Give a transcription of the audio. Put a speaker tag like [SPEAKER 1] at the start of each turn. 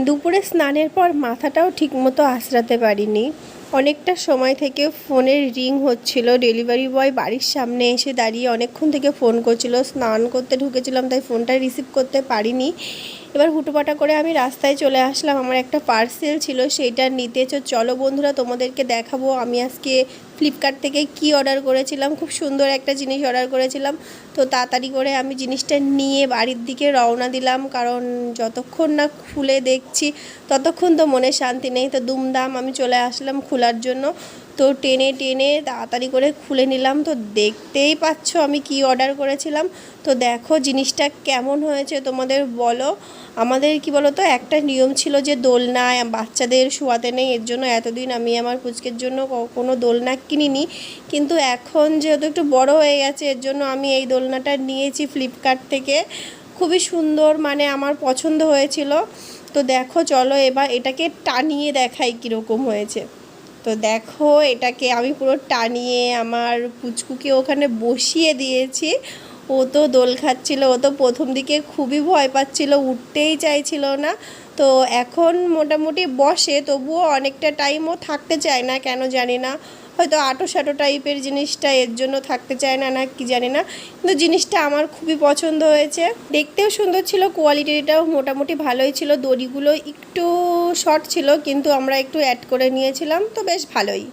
[SPEAKER 1] দুপুরে স্নানের পর মাথাটাও ঠিকমতো আঁচড়াতে পারিনি। অনেকটা সময় থেকে ফোনের রিং হচ্ছিল। ডেলিভারি বয় বাড়ির সামনে এসে দাঁড়িয়ে অনেকক্ষণ থেকে ফোন করছিল। স্নান করতে ঢুকেছিলাম, তাই ফোনটা রিসিভ করতে পারিনি। এবার হুটোপাটা করে আমি রাস্তায় চলে আসলাম। আমার একটা পার্সেল ছিল, সেইটা নিতে। চলো বন্ধুরা, তোমাদেরকে দেখাবো আমি আজকে ফ্লিপকার্ট থেকে কি অর্ডার করেছিলাম। খুব সুন্দর একটা জিনিস অর্ডার করেছিলাম। তো তাড়াতাড়ি করে আমি জিনিসটা নিয়ে বাড়ির দিকে রওনা দিলাম। কারণ যতক্ষণ না খুলে দেখছি, ততক্ষণ তো মনে শান্তি নেই। তো দুমদাম আমি চলে আসলাম খোলার জন্য। তো টেনে টেনে তাড়াতাড়ি করে খুলে নিলাম। তো দেখতেই পাচ্ছ আমি কি অর্ডার করেছিলাম। তো দেখো জিনিসটা কেমন হয়েছে তোমাদের বলো। আমাদের কি বলো তো একটা নিয়ম ছিল যে দোলনায় বাচ্চাদের শোয়াতে নেই, এর জন্য এতদিন আমি আমার পুচকের জন্য কোনো দোলনা কিনিনি। কিন্তু এখন যেহেতু একটু বড় হয়ে গেছে, এর জন্য আমি এই দোলনাটা নিয়েছি ফ্লিপকার্ট থেকে। খুবই সুন্দর মানে আমার পছন্দ হয়েছিল। তো দেখো চলো এবার এটাকে টানিয়ে দেখাই কীরকম হয়েছে। তো দেখো এটাকে আমি পুরো টানিয়ে আমার পুচকুকে ওখানে বসিয়ে দিয়েছি। ও তো দোল খাচ্ছিল, ও তো প্রথম দিকে খুবই ভয় পাচ্ছিল, উঠতেই চাইছিল না। তো এখন মোটামুটি বসে, তবুও অনেকটা টাইমও থাকতে চায় না, কেন জানি না। হয়তো আটো সাটো টাইপের জিনিসটা এর জন্য থাকতে চায় না না কি জানি না। কিন্তু জিনিসটা আমার খুবই পছন্দ হয়েছে। দেখতেও সুন্দর ছিল কোয়ালিটিটাও মোটামুটি ভালোই ছিল, দড়িগুলো একটু শর্ট ছিল, কিন্তু আমরা একটু অ্যাড করে নিয়েছিলাম, তো বেশ ভালোই।